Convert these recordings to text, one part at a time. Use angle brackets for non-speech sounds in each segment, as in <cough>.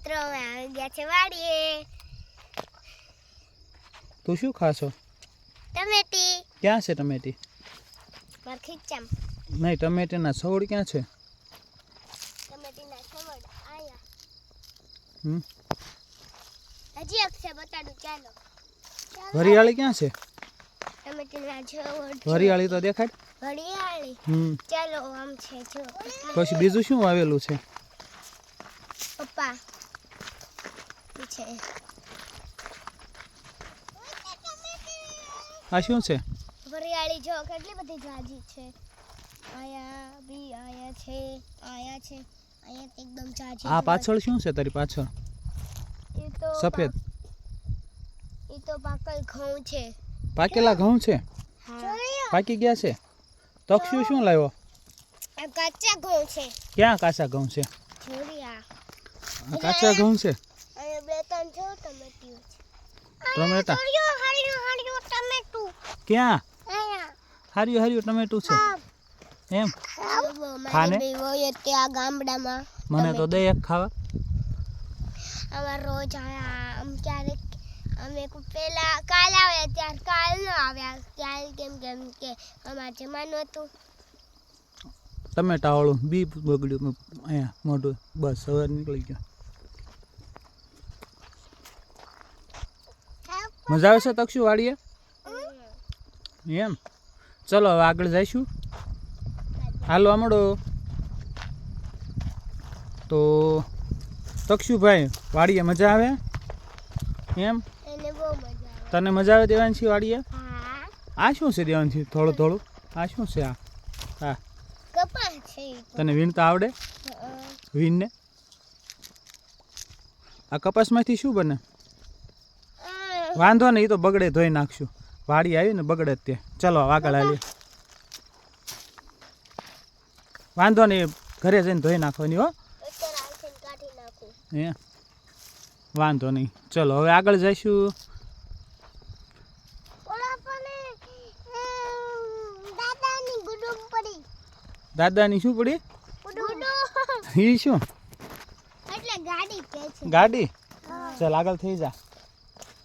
મિત્રો અમે આવી ગયા છે વાડીએ. તું શું ખાશો? ટમેટી. ક્યાં છે ટમેટી? માર ખીચામ. નહીં ટમેટીના છોડ ક્યાં છે? ટમેટીના છોડ આયા. હમ. હજી એક છે બતાડું ચાલો. વરિયાળી ક્યાં છે? ટમેટીના છોડ વરિયાળી તો દેખાડ વરિયાળી. હમ. ચાલો આમ છે જો. પછી બીજું શું આવેલું છે? પપ્પા. છે. આ શું છે? વરિયાળી જો કેટલી બધી જાજી છે. આયા બી આયા છે આયા છે આયા એકદમ જાજી આ પાછળ શું છે તારી પાછળ? એ તો સફેદ. એ તો પાકલ ઘઉં છે. પાકેલા ઘઉં છે? પાકી ગયા છે? તક્ષુ શું લાવ્યો? કાચા ઘઉં છે. ક્યાં કાચા ઘઉં છે? કાચા ઘઉં છે? અને બે ત્રણ જો ટમેટીઓ છે. ટમેટા હરિયો હરિયો હરિયો ટમેટું. ક્યાં? હરિયો હરિયો ટમેટું છે. એમ? ખાને? ત્યાં ગામડામાં મને તો દે એક ખાવા. અમાર રોજ આયા આમ ક્યારેક અમે પેલા કાલ આવ્યા ત્યારે કાલ ન આવ્યા. કાલ કેમ કેમ કે અમારે જમાનું હતું. ટમેટા વાળું બી બગડ્યું અહીંયા મોઢું. બસ હવે નીકળી ગયો. મજા આવે છે તક્ષુ વાડીએ એમ. ચલો હવે આગળ જઈશું. હાલો આમડો તો તક્ષુભાઈ વાડીએ મજા આવે? એમ? એને મજા આવે. તને મજા આવે દેવાંશી વાડીએ આ શું છે દેવાંશી? થોડું થોડું. આ શું છે આ? હા. તને વીણતા આવડે. વીણને? આ કપાસમાંથી શું બને? વાંધો નહીં એ તો બગડે ધોઈ નાખશું. વાડી આવી ને બગડે તે. ચલો આગળ હાલીએ. વાંધો નહીં ઘરે જઈને ધોઈ નાખવાની હો. એ વાંધો નહીં. ચલો હવે આગળ જઈશું. દાદાની શું પડી? એ શું? એટલે ગાડી કે ગાડી? ચાલ આગળ થઈ જા.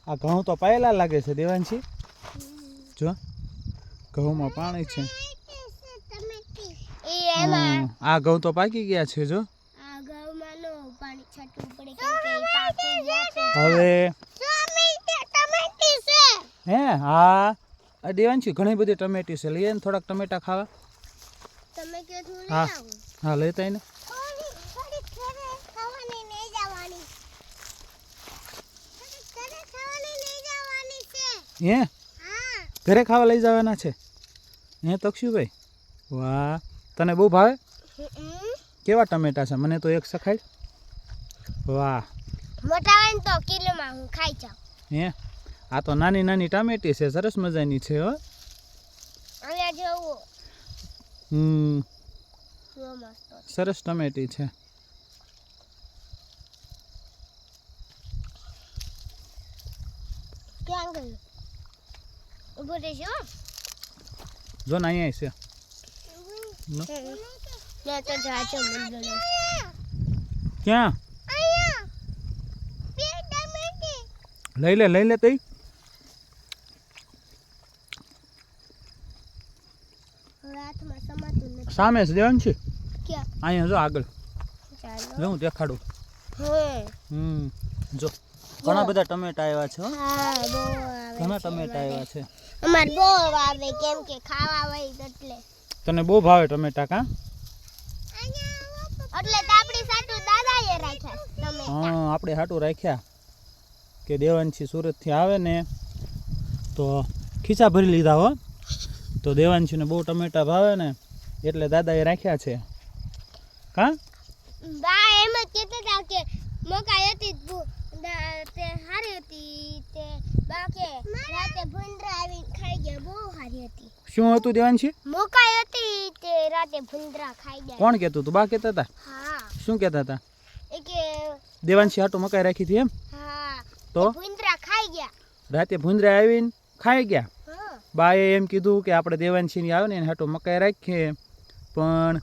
આ ઘઉં તો પાયેલા લાગે છે દેવાંશી? જો ઘઉંમાં પાણી છે. આ ઘઉં તો પાકી ગયા છે જો. હવે હે હા. દેવાંશી ઘણી બધી ટમેટી છે. લઈએ ને થોડાક ટમેટા ખાવા. હા. હા લેતા ને થોડી થોડી ઘરે ખાવાની નહીં જવાની થોડી ઘરે ખાવાની નહીં જવાની છે હે? ઘરે ખાવા લઈ જવાના છે. હે તક્ષુભાઈ? વાહ તને બહુ ભાવે? કેવા ટમેટા છે? મને તો એક સખાય. વાહ. મોટા હોય તો કિલોમાં હું ખાઈ જાઉં. હે? આ તો નાની નાની ટામેટી છે સરસ મજાની છે હો. અહીંયા જોવો. હમ. સરસ ટમેટી છે. ક્યાં ગયું? ઊભો રહેજો. જો ને અહીંયા છે. નો. તો જાજો મંડળ ક્યાં? લઈ લે લઈ લે તઈ. સામે છે દેવાનું છે? અહીંયા જો આગળ. જો હું દેખાડું. હમ. જો. ઘણા બધા ટમેટા આવ્યા છે ઘણા ટમેટા આવ્યા છે. અમાર બહુ આવે કેમ કે ખાવા હોય એટલે. તને બહુ ભાવે ટમેટા કા? એટલે આપણી સાટુ દાદાએ રાખ્યા તમે હા આપણે હાટું રાખ્યા કે દેવાંશી સુરતથી આવે ને તો ખીચા ભરી લીધા હો. તો દેવાંશીને બહુ ટમેટા ભાવે ને એટલે દાદાએ રાખ્યા છે. કા? બા એમ જ કહેતા હતા કે મકાઈ હતી તે સારી હતી તે બા રાતે ભૂંડરા આવીને ખાઈ ગયા બહુ સારી હતી. શું હતું દેવાંશી મકાઈ હતી તે રાતે ભૂંડરા ખાઈ ગયા. કોણ કહેતું તું બા કહેતા હતા? હા. શું કહેતા હતા? એ કે દેવાંશી આટો મકાઈ રાખી હતી એમ? હા. તો? ભૂંડરા ખાઈ ગયા. રાતે ભૂંડરા આવીને ખાઈ ગયા. બાએ એમ કીધું કે આપણે દેવાંશીની આવે ને એને હાટો મકાઈ રાખીએ. પણ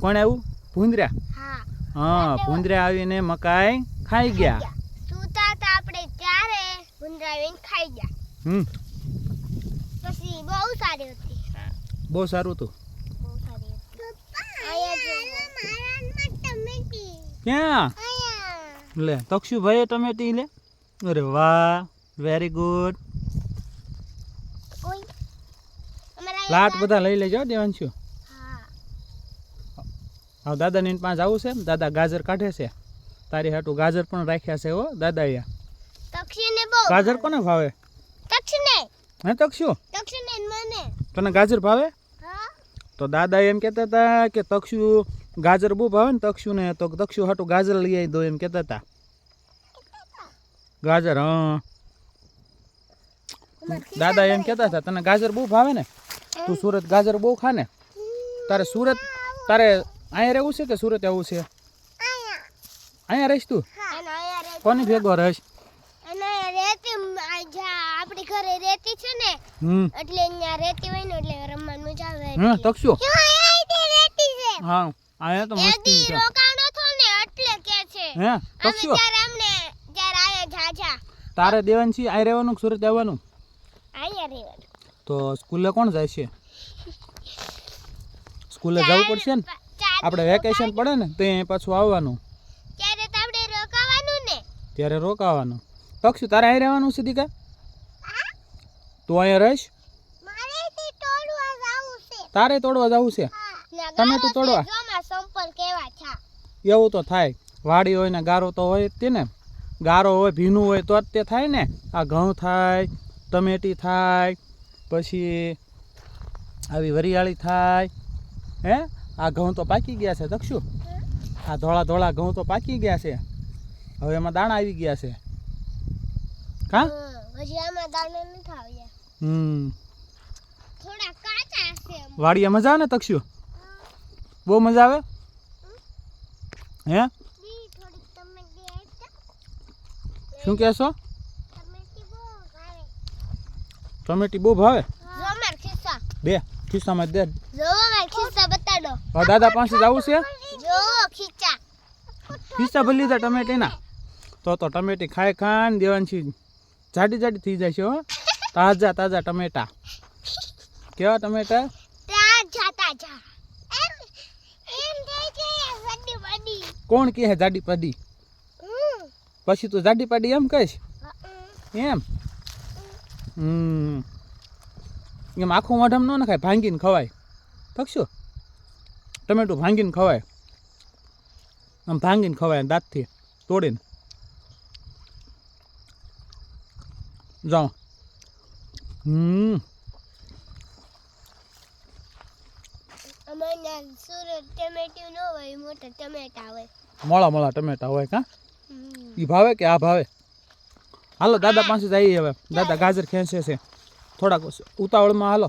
કોણ આવ્યું ભૂંદરા. હા. હા ભૂંદરા આવીને મકાઈ ખાઈ ગયા સૂતા હતા આપણે ત્યારે ભૂંડરા આવીને ખાઈ ગયા. હમ. પછી બહુ સારી હતી. બહુ સારું હતું. બહુ સારી હતી. અહીંયા જો ટમેટી. ક્યાં? અહીંયા. લે તક્ષુભાઈ ટમેટી લે. અરે વાહ વેરી ગુડ ઓય લાટ બધા લઈ લેજો દેવાંશુ હા. દાદા દાદાની પાંચ આવું છે દાદા ગાજર કાઢે છે. તારી હાટું ગાજર પણ રાખ્યા છે હો દાદા બહુ ગાજર કોને ભાવે? તક્ષને. હે તક્ષુ? તક્ષને મને. તને ગાજર ભાવે? હા. તો દાદા એમ કહેતા હતા કે તક્ષુ ગાજર બહુ ભાવે ને તક્ષુ ને તો તક્ષુ હાટું ગાજર લઈ આવી દો એમ કહેતા હતા. ગાજર હા. દાદા એમ કહેતા હતા તને ગાજર બહુ ભાવે ને? તું સુરત ગાજર બહુ ખા ને તારે સુરત તારે અહીંયા રહેવું છે કે સુરત આવું છે? અહીંયા. રહીશ તું? કોની ભેગો રહીશ? આપણી ઘરે રેતી છે ને એટલે અહીંયા રેતી હોય ને એટલે રમવાનું મજા આવે તક્ષુ રેતી. છે. હા આયા તો મસ્તી છે. રોકાણો થો ને એટલે કે છે. હે તક્ષુ ત્યારે અમને જ્યારે આયા જાજા તારે દેવન છે આય રહેવાનું સુરત આવવાનું? આયા રહેવાનું. તો સ્કૂલે કોણ જાય છે? સ્કૂલે જવું પડશે ને? આપણે વેકેશન પડે ને તો પાછું આવવાનું. ત્યારે તો આપણે રોકાવાનું ને. ત્યારે રોકાવાનું. તક્ષુ તારે આઈ રહેવાનું છે દીકા? તું અહીંયા રહીશ? તારે તોડવા જવું છે? તમે તું તોડવા. એવું તો થાય. વાડી હોય ને ગારો તો હોય તે ને. ગારો હોય ભીનું હોય તો જ તે થાય ને. આ ઘઉં થાય ટમેટી થાય પછી આવી વરિયાળી થાય. હે? આ ઘઉં તો પાકી ગયા છે દક્ષુ. આ ધોળા ધોળા ઘઉં તો પાકી ગયા છે. હવે એમાં દાણા આવી ગયા છે. હા હજી આમાં દાણા નથી આવ્યા. હમ. થોડા કાચા છે એમ. મજા આવે ને તક્ષિયો બહુ મજા આવે? હે? શું કહેશો ટમેટી બહુ ભાવે. બે ખિસ્સામાં દે. દાદા પાસે જવું છે? ખિસ્સા. ભરી લીધા ટમેટીના. તો તો ટમેટી ખાય ખાન દેવાનથી જાડી જાડી થઈ જાય છે હો. તાજા તાજા ટમેટા. કેવા ટમેટા? તાજા તાજા. એમ એમ છે કોણ કહે જાડી પાડી? પછી તું જાડી પાડી એમ કહીશ? એમ? હમ. એમ આખું મોઢમ ન નખાય ભાંગીને ખવાય. પકશો ટમેટું ભાંગીને ખવાય. આમ ભાંગીને ખવાય દાંતથી તોડીને. જાઓ. હમ. અમારે સુરત ટમેટું ન હોય મોટા ટમેટા હોય. મોળા મોળા ટમેટા હોય કા. એ ભાવે કે આ ભાવે? હાલો દાદા પાસે જઈએ હવે. દાદા ગાજર ખેંચે છે. થોડાક ઉતાવળમાં હાલો.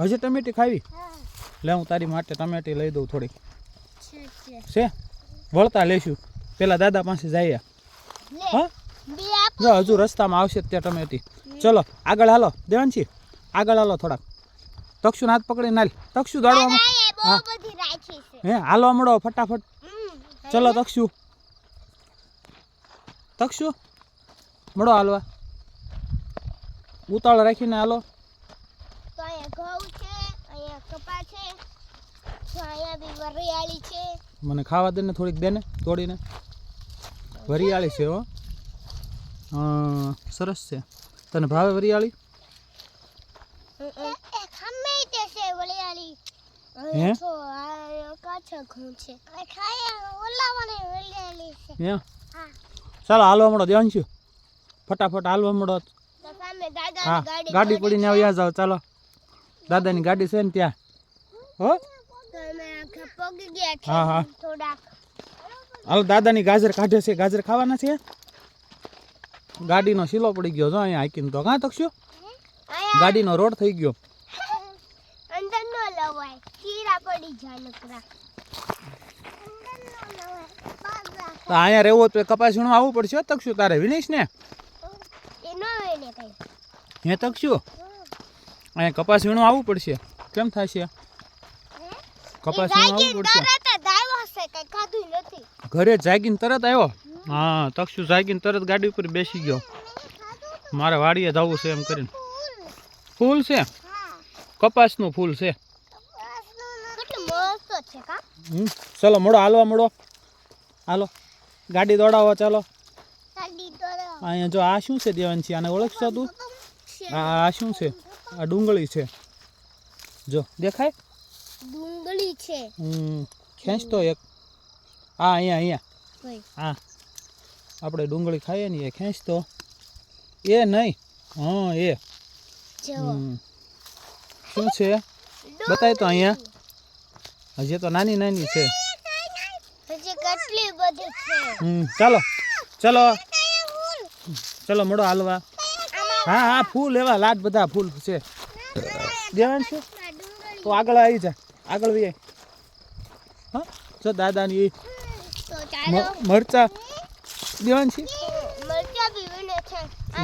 હજી ટમેટી ખાવી. લે હું તારી માટે ટમેટી લઈ દઉં થોડીક. છે વળતા લેશું પેલા દાદા પાસે જઈએ. હા? જો હજુ રસ્તામાં આવશે ત્યાં તમે હતી. ચલો આગળ હાલો દેવાનજી આગળ હાલો થોડાક. તક્ષુ હાથ પકડીને હાલ. તક્ષુ દોડવામાં હા. બધી રાખી છે. હે હાલવા મળો ફટાફટ. ચલો તક્ષુ. તક્ષુ મળો હાલવા. ઉતાળ રાખીને હાલો. મને ખાવા દે ને થોડીક દે ને તોડીને વરિયાળી છે હા. સરસ છે. તને ભાવે વરિયાળી? ચાલો હાલવા મળો દેવાંશુ ફટાફટ હાલવા મળો હા ગાડી પડીને આવ્યા જાઓ ચાલો. દાદાની ગાડી છે ને ત્યાં. હો? હા, હા. હાલો દાદાની ગાજર કાઢે છે. ગાજર ખાવાના છે? ગાડીનો શીલો પડી ગયો જો અહીંયા હાકીને તો કાં તકશો ગાડીનો રોડ થઈ ગયો. <laughs> અંદર ન લવાય કીરા પડી જાય નકરા. તો અહીંયા રહેવું તો કપાસ વીણવા આવવું પડશે તકશું તારે વિનીશ ને? હે તકશું અહીંયા કપાસ વીણવા આવવું પડશે. કેમ થશે? કપાસ વીણવા આવવું પડશે. ઘરે જાગીને તરત આવ્યો? હા તક્ષુ જાગીને તરત ગાડી ઉપર બેસી ગયો. મારે વાડીએ જવું છે એમ કરીને. ફૂલ છે? કપાસનું ફૂલ છે. ચલો મોડો હાલવા મોડો હાલો ગાડી દોડાવો ચાલો. અહીંયા જો આ શું છે દેવાંશી? આને ઓળખશો તું? આ આ શું છે? આ ડુંગળી છે. જો દેખાય? ડુંગળી છે. હમ ખેંચતો એક. આ અહીંયા અહીંયા. હા. આપણે ડુંગળી ખાઈએ ને એ ખેંચતો એ નહીં. હા એ. હમ. શું છે? બતાય તો અહીંયા. હજી તો નાની નાની છે. ચાલો. ચલો. ચલો મોડો હાલવા. હા હા ફૂલ એવા લાટ બધા ફૂલ છે. દેવાનું છે? તો આગળ આવી જા. આગળ વી. હા જો દાદાની મરચા દેવાન છે?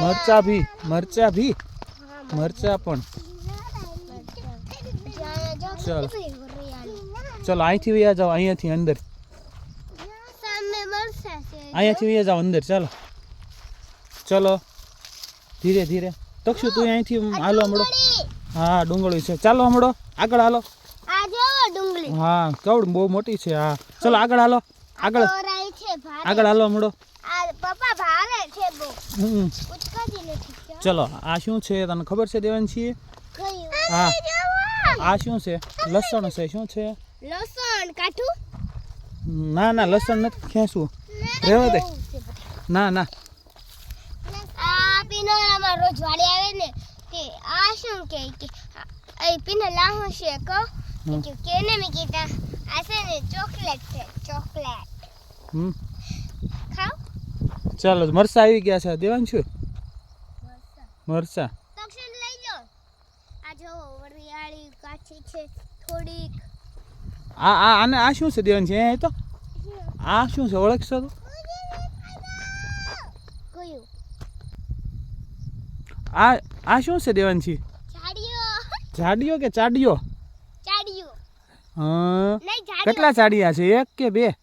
મરચા ભી મરચા ભી મરચા પણ. ચાલો. ચલો અહીંથી વૈયા જાઓ અહીંયાથી અંદર. અહીંયાથી વૈયા જાઓ અંદર. ચાલો. ચલો. ધીરે ધીરે. તક્ષુ તું અહીંથી હાલો હમણો. હા ડુંગળી છે. ચાલો હમણો. આગળ હાલો. હા કવડ બહુ મોટી છે હા. ચલો આગળ હાલો. આગળ. આગળ હાલો હમણો આ પપ્પા ભારે છે બહુ હમ ઉચકાતી નથી ક્યાં? ચલો આ શું છે? તને ખબર છે દેવાંશી હા. આ શું છે? લસણ છે. શું છે? લસણ કાઠું? ના ના લસણ નથી. ખેંચવું રહેવા દે. ના ના. આ પિનોરામાં રોજ વાડી આવે ને તે આ શું કે? કે આ પિનો લાહું છે કો કેને મે કીધા? આ છે ને ચોકલેટ છે ચોકલેટ. હમ. ચાલો મરસા આવી ગયા છે. મરસા. તક્ષણ લઈ લો આ જો વરિયાળી કાચી છે થોડીક. આ આ આને આ શું છે દેવાન છે એ તો આ શું છે? ઓળખશો તો? આ આ શું છે દેવાન છે ચાડિયો કે હા. કેટલા ચાડિયા છે? એક કે બે આ એક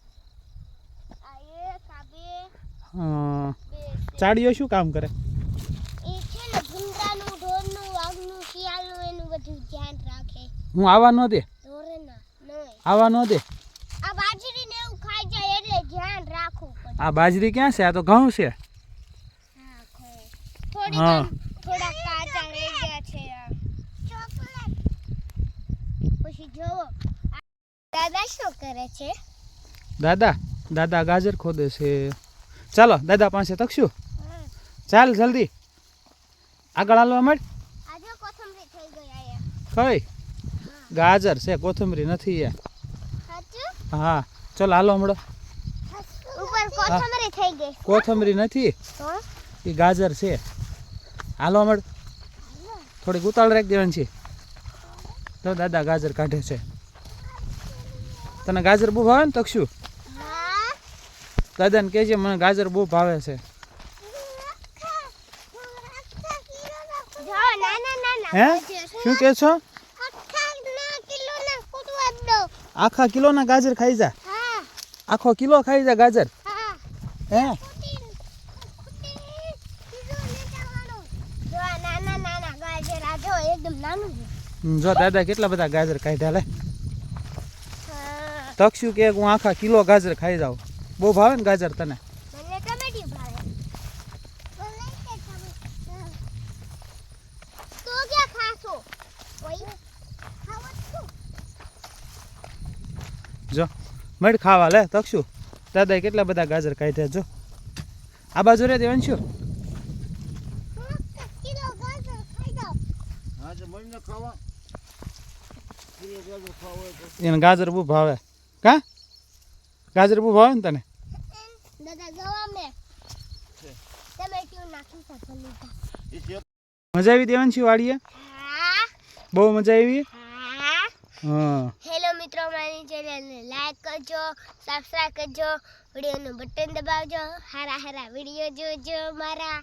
આ બે હા બે છે. ચાડિયો શું કામ કરે એ છે ને ભૂંડાનું ઢોરનું વાઘનું શિયાળનું એનું શું કામ કરે? હું આવા ન દે? આવા ન દે? આ બાજરી ક્યાં છે? આ તો ઘઉં છે. હા દાદા શું કરે છે? દાદા દાદા ગાજર ખોદે છે. ચાલો દાદા પાસે તકશું? ચાલ જલ્દી. આગળ હાલવા આયા કઈ? ગાજર છે કોથમરી નથી એ હા ચાલો હાલો હમણો. કોથમરી નથી. એ ગાજર છે. હાલો હમણ. થોડીક ઉતાળ રાખી દેવાની છે તો દાદા ગાજર કાઢે છે. તને ગાજર બહુ ભાવે ને તકશું? દાદાને કહેજે મને ગાજર બહુ ભાવે છે. હે? શું કહે છો? આખા ના કિલોના ગાજર ખાઈ જા? આખો કિલો ખાઈ જા ગાજર? હે. જો દાદા કેટલા બધા ગાજર કાઢ્યા લે. હા. તકશું કે હું આખા કિલો ગાજર ખાઈ જાઉં. બહુ ભાવે ને ગાજર તને? જો મળ ખાવા લે તકશું. દાદાએ કેટલા બધા ગાજર કાઢ્યા જો. આ બાજુ રે દેવાન કિલો ગાજર ખાઈ જાઓ. એને ગાજર બહુ ભાવે. કા? ગાજર બહુ ભાવે ને તને? મજા આવી દેવાંશી વાડીએ? બહુ મજા આવી? હા. હેલો મિત્રો મારી ચેનલને લાઈક કરજો સબસ્ક્રાઈબ કરજો વિડીયોનું બટન દબાવજો. હારા હારા વીડિયો જોજો મારા.